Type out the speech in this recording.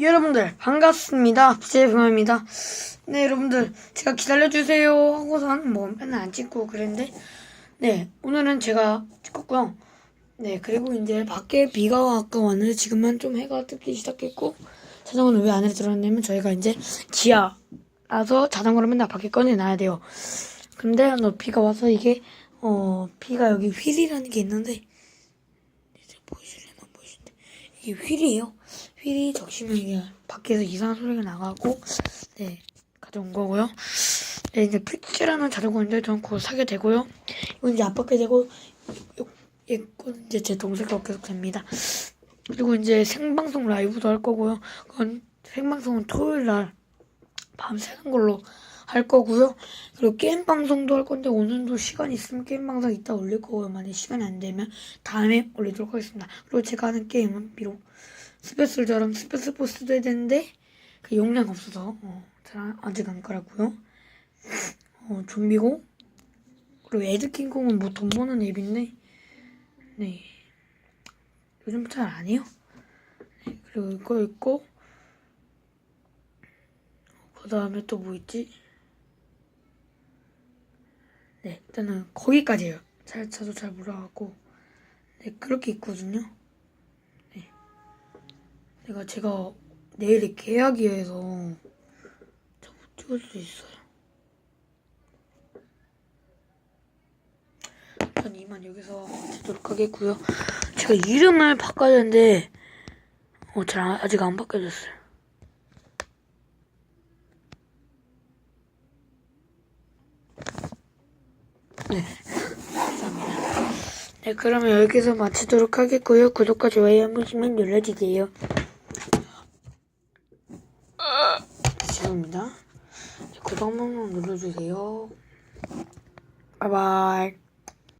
여러분들 반갑습니다. 제붕입니다. 네 여러분들 제가 기다려주세요 하고선 뭐 맨날 안 찍고 그랬는데 네 오늘은 제가 찍었고요. 네 그리고 이제 밖에 비가 아까 왔는데 지금은 좀 해가 뜨기 시작했고 자전거는 왜 안에 들어왔냐면 저희가 이제 지하라서 자전거를 맨날 밖에 꺼내놔야 돼요. 근데 너 비가 와서 이게 어 비가 여기 휠이라는 게 있는데 보이실래나 보이실때 이게 휠이에요. 휠이 적시면 이게 밖에서 이상한 소리가 나가고 네 가져온 거고요. 네 이제 프리츠라는 자전거인데 전 그거 사게 되고요. 이건 이제 아빠게 되고 이건 이제 제 동생과 계속 됩니다. 그리고 이제 생방송 라이브도 할 거고요. 그건 생방송은 토요일 날 밤새는 걸로 할 거고요. 그리고 게임 방송도 할 건데 오늘도 시간 있으면 게임 방송 이따 올릴 거고요. 만약 시간이 안 되면 다음에 올리도록 하겠습니다. 그리고 제가 하는 게임은 비록 스페셜처럼 스페셜 보스도 해야 되는데 그 용량 없어서 어, 잘 아직 안 깔았고요. 어, 좀비고 그리고 에드킹콩은 뭐 돈 버는 앱인데 네 요즘 잘 안 해요. 네, 그리고 이거 있고 그 다음에 또 뭐 있지? 네 일단은 거기까지예요. 잘 저도 잘 몰라갖고 네 그렇게 있거든요. 내가 제가 내일이 계약이어서 잘 못 찍을 수 있어요. 일단 이만 여기서 마치도록 하겠고요. 제가 이름을 바꿔야 되는데 어, 잘 안- 아직 안 바뀌어졌어요. 네, 감사합니다. 네, 그러면 여기서 마치도록 하겠고요. 구독과 좋아요 한 번씩만 눌러주세요. 죄송합니다. 구독 한번 눌러주세요. 바이바이.